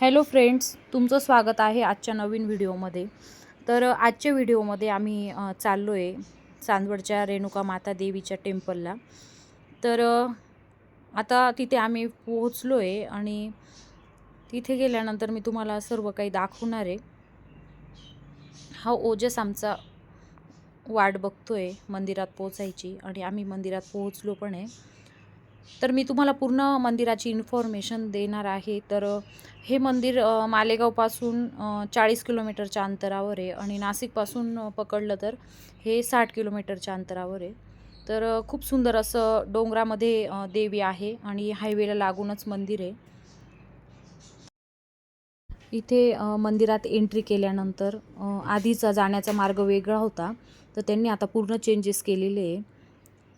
Hello friends तुमचं स्वागत आहे आजच्या नवीन व्हिडिओमध्ये. तर आजच्या व्हिडिओमध्ये आम्ही चाललो आहे चांदवडच्या रेणुका माता देवीच्या टेम्पलला. तर आता तिथे आम्ही पोहोचलो आहे आणि तिथे गेल्यानंतर मी तुम्हाला सर्व काही दाखवणार आहे. हा ओजस आमचा वाट बघतो आहे मंदिरात पोचायची आणि आम्ही मंदिरात पोहोचलो पण आहे. तर मी तुम्हाला पूर्ण मंदिराची इन्फॉर्मेशन देणार आहे. तर हे मंदिर मालेगावपासून चाळीस किलोमीटरच्या अंतरावर आहे आणि नाशिकपासून पकडलं तर हे साठ किलोमीटरच्या अंतरावर आहे. तर खूप सुंदर असं डोंगरामध्ये देवी आहे आणि हायवेला लागूनच मंदिर आहे. इथे मंदिरात एंट्री केल्यानंतर आधीचा जाण्याचा मार्ग वेगळा होता. तर त्यांनी आता पूर्ण चेंजेस केलेले आहे.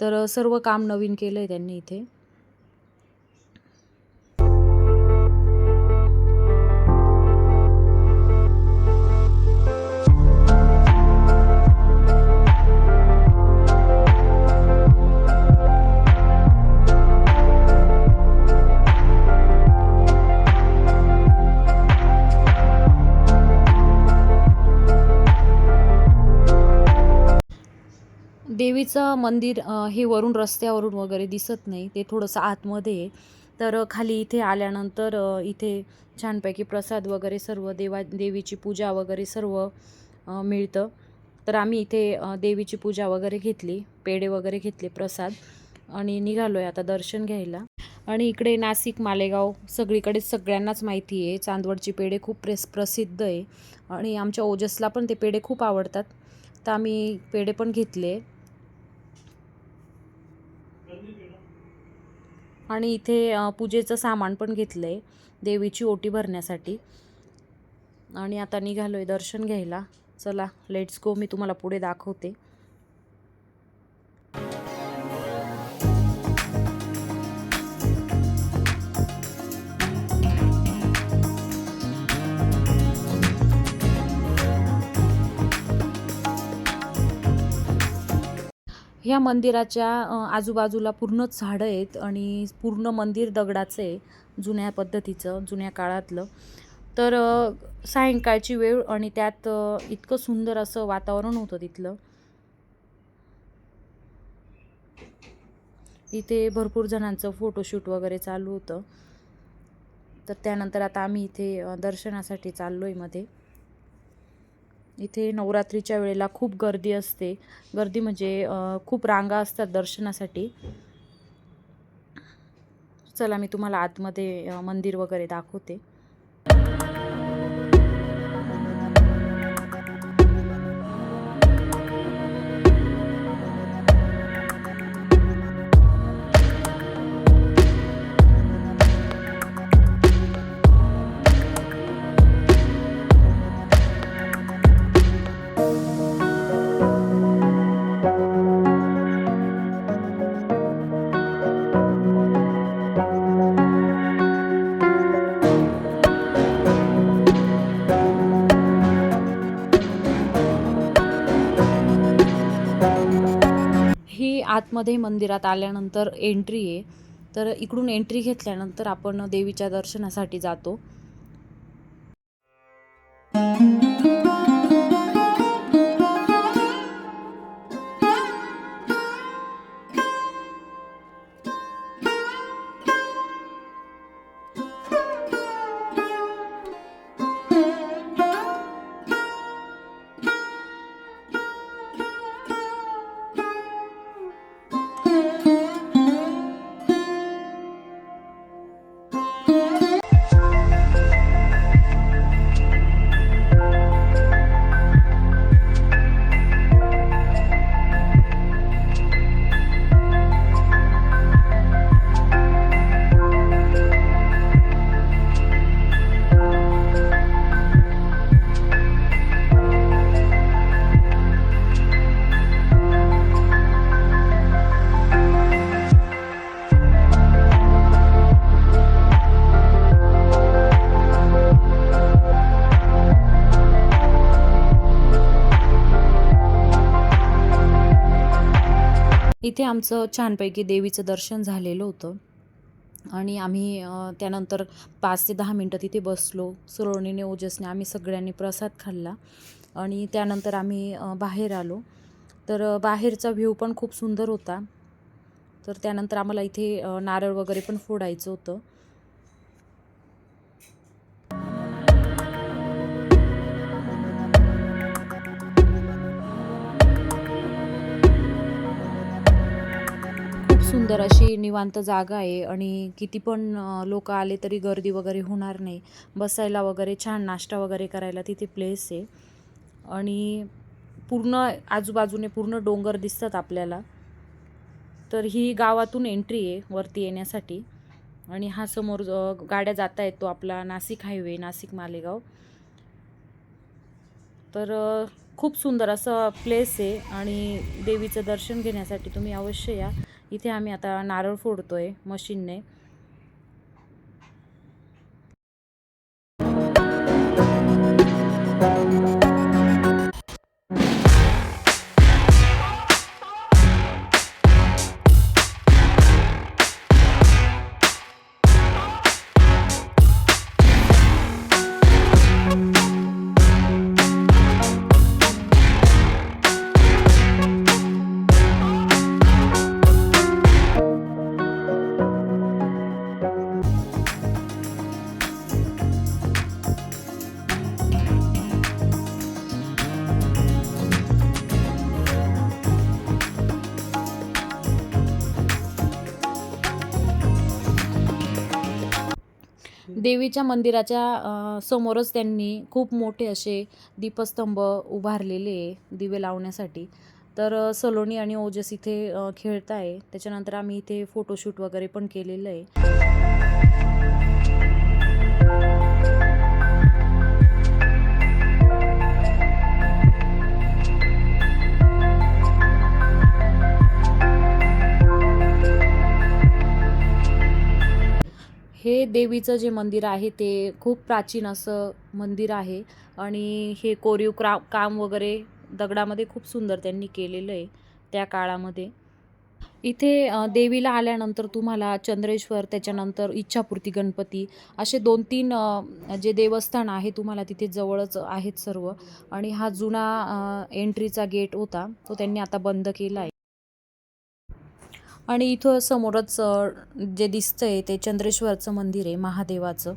तर सर्व काम नवीन केलं आहे त्यांनी इथे. देवीचं मंदिर हे वरून रस्त्यावरून वगैरे दिसत नाही. ते थोडंसं आतमध्ये आहे. तर खाली इथे आल्यानंतर इथे छानपैकी प्रसाद वगैरे सर्व देवा देवीची पूजा वगैरे सर्व मिळतं. तर आम्ही इथे देवीची पूजा वगैरे घेतली पेढे वगैरे घेतले प्रसाद. आणि निघालो आहे आता दर्शन घ्यायला. आणि इकडे नाशिक मालेगाव सगळीकडे सगळ्यांनाच माहिती आहे. चांदवडची पेढे खूप प्रेस प्रसिद्ध आहे. आणि आमच्या ओजसला पण ते पेढे खूप आवडतात. तर आम्ही पेढे पण घेतले. आणि इथे पूजेचं सामान पण घेतलं आहे देवीची ओटी भरण्यासाठी. आणि आता निघालो आहे दर्शन घ्यायला. चला लेट्स गो मी तुम्हाला पुढे दाखवते. ह्या मंदिराच्या आजूबाजूला पूर्णच झाडं आहेत आणि पूर्ण मंदिर दगडाचं आहे जुन्या पद्धतीचं जुन्या काळातलं. तर सायंकाळची वेळ आणि त्यात इतकं सुंदर असं वातावरण होतं तिथलं. इथे भरपूर जणांचं फोटोशूट वगैरे चालू होतं. तर त्यानंतर आता आम्ही इथे दर्शनासाठी चाललो आहे मध्ये. इथे नवरात्रीच्या वेळेला खूप गर्दी असते. गर्दी म्हणजे खूप रांगा असतात दर्शनासाठी. चला मी तुम्हाला आतमध्ये मंदिर वगैरे दाखवते. आतमध्ये मंदिरात आल्यानंतर एंट्री आहे. तर इकडून एंट्री घेतल्यानंतर आपण देवीच्या दर्शनासाठी जातो. इथे आमचं छानपैकी देवीचं दर्शन झालेलं होतं. आणि आम्ही त्यानंतर पाच ते दहा मिनटं तिथे बसलो. सलोनीने ओजसने आम्ही सगळ्यांनी प्रसाद खाल्ला. आणि त्यानंतर आम्ही बाहेर आलो. तर बाहेरचा व्ह्यू पण खूप सुंदर होता. तर त्यानंतर आम्हाला इथे नारळ वगैरे पण फोडायचं होतं. सुंदर अशी निवांत जागा आहे आणि किती पण लोक आले तरी गर्दी वगैरे होणार नाही. बसायला वगैरे छान नाश्ता वगैरे करायला तिथे प्लेस आहे. आणि पूर्ण आजूबाजूने पूर्ण डोंगर दिसतात आपल्याला. तर ही गावातून एंट्री आहे वरती येण्यासाठी. आणि हा समोर गाड्या जाता येतो आपला नाशिक हायवे नाशिक मालेगाव. तर खूप सुंदर असं प्लेस आहे आणि देवीचं दर्शन घेण्यासाठी तुम्ही अवश्य या. इथे आम्ही आता नारळ फोडतो आहे मशीनने. देवीच्या मंदिराच्या समोरच त्यांनी खूप मोठे असे दीपस्तंभ उभारलेले आहे दिवे लावण्यासाठी. तर सलोनी आणि ओजस इथे खेळत आहे त्याच्यानंतर आम्ही इथे फोटोशूट वगैरे पण केलेलं आहे. देवीचं जे मंदिर आहे ते खूप प्राचीन असं मंदिर आहे. आणि हे कोरीव क्रा काम वगैरे दगडामध्ये खूप सुंदर त्यांनी केलेलं आहे त्या काळामध्ये. इथे देवीला आल्यानंतर तुम्हाला चंद्रेश्वर त्याच्यानंतर इच्छापूर्ती गणपती असे दोन तीन जे देवस्थान आहे तुम्हाला तिथे जवळच आहेत सर्व. आणि हा जुना एंट्रीचा गेट होता. तो त्यांनी आता बंद केला आहे. आणि इथं समोरच जे दिसतंय ते चंद्रेश्वरचं मंदिर आहे महादेवाचं.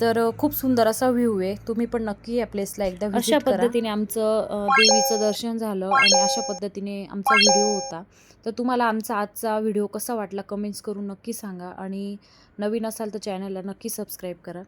तर खूप सुंदर असा व्ह्यू आहे. तुम्ही पण नक्की या प्लेसला एकदा अशा पद्धतीने आमचं देवीचं दर्शन झालं आणि अशा पद्धतीने आमचा व्हिडिओ होता. तर तुम्हाला आमचा आजचा व्हिडिओ कसा वाटला कमेंट्स करून नक्की सांगा आणि नवीन असाल तर चॅनलला नक्की सबस्क्राईब करा.